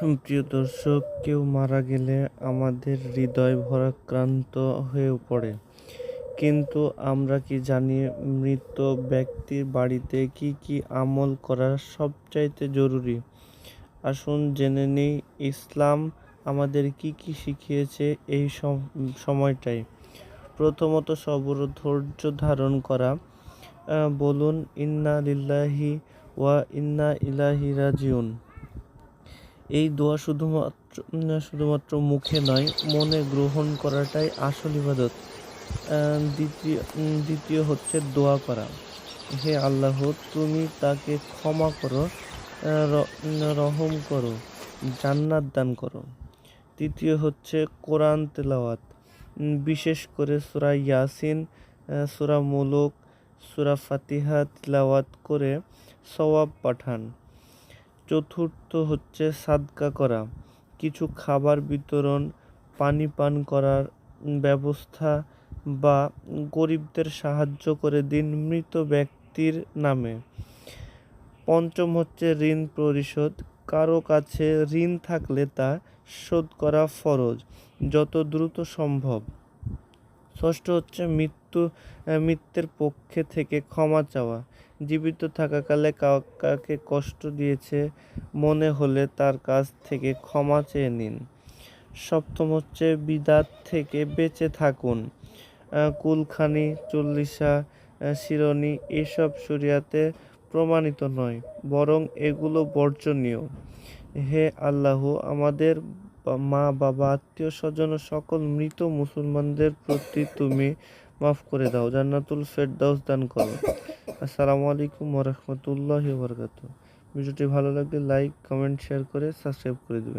প্রিয় দর্শক, কেউ মারা গেলে আমাদের হৃদয় ভরাক্রান্ত হয়ে পড়ে। কিন্তু আমরা কি জানি মৃত ব্যক্তির বাড়িতে কি কি আমল করা সবচাইতে জরুরি? আসুন জেনে নেই, ইসলাম আমাদের কি কি শিখিয়েছে এই সম- সময়টায়। প্রথমত সবর ধৈর্য ধারণ করা। বলুন, ইন্না লিল্লাহি ওয়া ইন্না ইলাহি রাজিউন। এই দোয়া শুধুমাত্র শুধুমাত্র মুখে নয়, মনে গ্রহণ করাটাই আসল ইবাদত। দ্বিতীয় দ্বিতীয় হচ্ছে দোয়া করা। হে আল্লাহ, তুমি তাকে ক্ষমা করো রহম করো, জান্নাত দান করো। তৃতীয় হচ্ছে কোরআন তেলাওয়াত। বিশেষ করে সূরা ইয়াসিন সূরা মুলুক, সূরা ফাতিহা তিলাওয়াত করে সওয়াব পাঠান। চতুর্থ হচ্ছে সাদকা করা। কিছু খাবার বিতরণ, পানি পান করার ব্যবস্থা বা গরিবদের সাহায্য করে দিন মৃত ব্যক্তির নামে। পঞ্চম হচ্ছে ঋণ পরিশোধ। কারও কাছে ঋণ থাকলে তা শোধ করা ফরজ, যত দ্রুত সম্ভব। ষষ্ঠ হচ্ছে মৃত্যু মৃত্যুর পক্ষে থেকে ক্ষমা চাওয়া। জীবিত থাকাকালে কাউ- কাউকে কষ্ট দিয়েছে মনে হলে তার কাছ থেকে ক্ষমা চেয়ে নিন। সপ্তম হচ্ছে বিদাত থেকে বেঁচে থাকুন। কুলখানি, চল্লিশা শিরনি এসব শরিয়াতে প্রমাণিত নয়, বরং এগুলো বর্জনীয়। হে আল্লাহ, আমাদের মা, বাবা, আত্মীয় স্বজন সকল মৃত মুসলমানদের প্রতি তুমি মাফ করে দাও, জান্নাতুল ফেরদাউস দান করো। আসসালামু আলাইকুম ওরহমতুল্লাহ বরকাত ভিডিওটি ভালো লাগলে লাইক, কমেন্ট, শেয়ার করে সাবস্ক্রাইব করে দেবেন।